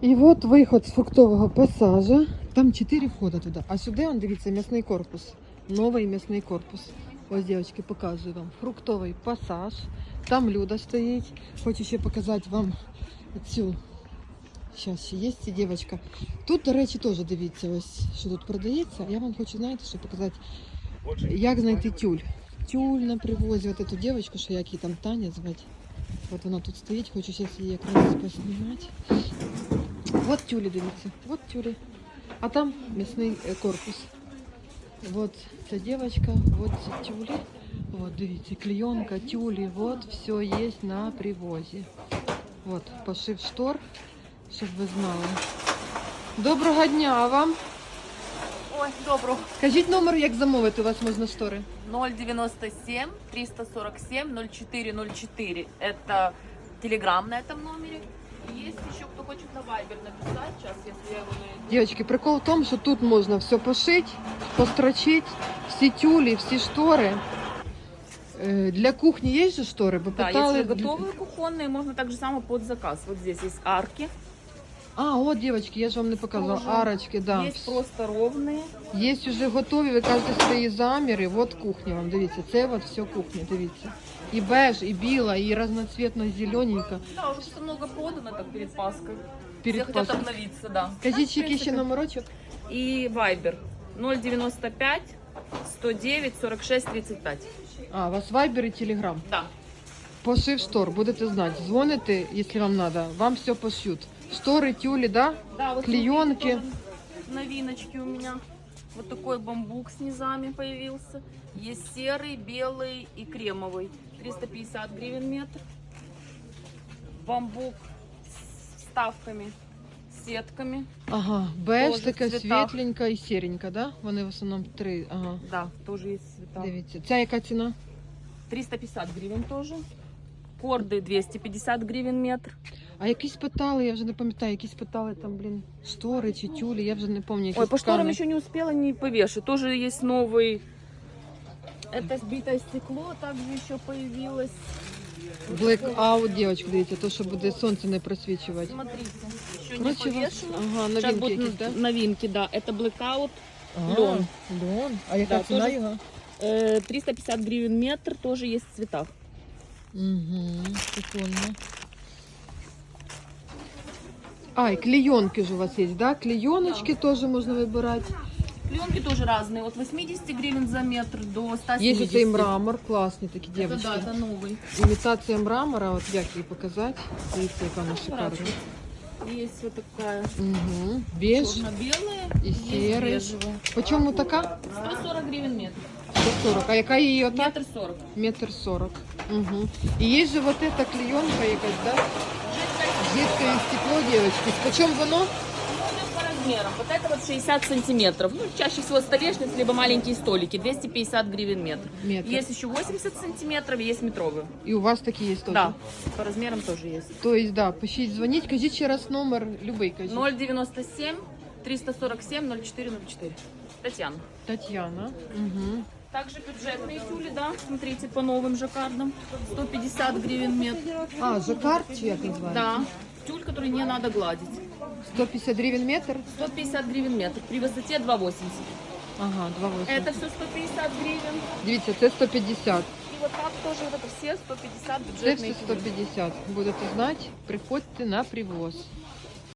І от виход з фруктового пасажа. Там чотири входи туди. А сюди, он, дивіться, м'ясний корпус. Новий м'ясний корпус. Ось, дівчатки, показую вам. Фруктовий пасаж. Там Люда стоїть. Хочу ще показати вам цю. Зараз ще є ця дівчинка. Тут, до речі, теж дивіться, ось що тут продається. Я вам хочу, знаєте, що показати, як знайти тюль. Тюль на привозі. От эту дівчинку, що як її там Таня звати. От вона тут стоїть, хочу зараз її якраз поснімати. Вот тюлі, дивіться, вот тюлі. А там м'ясний е, корпус. Вот ця дівчинка, вот ці тюлі. Вот, дивіться, клейонка, тюлі, вот все є на привозі. Вот, пошив штор, щоб ви знали. Доброго дня вам. Ой, добро. Кажіть номер, як замовити у вас можна штори. 097 347 0404. Это телеграм на этом номере. хочет на Вайбер написать. Сейчас, если я его найду. Дівчатки, прикол в тому, що тут можна все пошити, построчити, всі тюлі, всі штори. Е, Для кухні є же штори? Ви Да, питали? если готовые кухонные, можно так же само под заказ. Вот здесь есть арки. А, от, дівчатки, я ж вам не показувала. Тоже Арочки, да. Есть просто ровные. Є вже готові, ви кажете свої заміри. От кухня вам, дивіться, це от все кухня, дивіться. І беж, і біла, і разноцвітно зелененька. Да, уже что много продано так перед Паской. Все Перед хотят Пасхою. обновиться, да. Кажіть, Ну, в який ще принципе. номерочок? И Вайбер 095 109 46 35. А, у вас вайбер і телеграм. Да. Пошив штор, будете знати. Дзвоните, якщо вам треба, вам все пошьют. Штори, тюлі, да? Да, вот Клеенки. смотрите, тоже Новиночки у меня. Вот такой бамбук с низами появился. Есть серый, белый и кремовый. 350 гривен метр. Бамбук с вставками, сетками. Ага, беж Тоже в така цвітах. світленька і сіренька, да? Вони в основному три. Ага. Да, тоже есть цвета. Дивіться. Ця яка ціна? 350 гривен тоже. Корды 250 гривен метр. А якісь питали, я вже не пам'ятаю, якісь питали там, блін, штори чи тюлі, я вже не пам'ятаю. Ой, якісь по шторам ткани. еще не успела не повешать. Тоже есть новый. Это сбитое стекло также еще появилось. Blackout, дівчатка, дивіться, то, що буде сонце не просвічувати. Смотрите, еще не Короче, у вас- повешено. ага, Сейчас новинки будут якісь, да? новинки, да. Это Blackout. А, Льон. Льон. А яка Да, ціна тоже- його? Э, 350 гривен метр, тоже есть в цветах. Угу, прикольно. А, і клейонки ж у вас є, да? Клейоночки теж можна вибирати. Пленки тоже разные, от 80 гривен за метр до Є 170. оцей мрамор, класні такі Это дівчатки. да, это новый. Імітація мрамора, от як її показати? Дивіться, яка вона шикарна. Есть вот такая Угу. Беж. черно-белая И есть серый. бежевая. По чому така? 140 гривен метр. 140. А яка її отак? Метр 40. Метр сорок. Угу. І є же вот эта клейонка якась, да? Жидкое стекло, девочки. Почем воно? Ну, идет по размерам. Вот это вот 60 сантиметров. Ну, чаще всего столешницы, либо маленькие столики. 250 гривен метр. Метр. Есть еще 80 сантиметров, есть метровые. І у вас такі є теж? Да, по размерам тоже есть. То есть, да, пишіть, дзвоніть, кажіть ще раз номер, любий кажіть. 097 347 0404. Татьяна. Тетяна. Угу. Также бюджетные тюли, да, смотрите, по новым жаккардам. 150 гривен метр. А, жаккард чи як називається? Да, тюль, который не надо гладить. 150 гривень метр? 150 гривен метр, при высоте 2,80. Ага, 2,8. Это все 150 гривен. Дивіться, це 150. И вот так тоже, вот это все 150 Це бюджетные все тюли. 150. Будете знати, приходьте на привоз.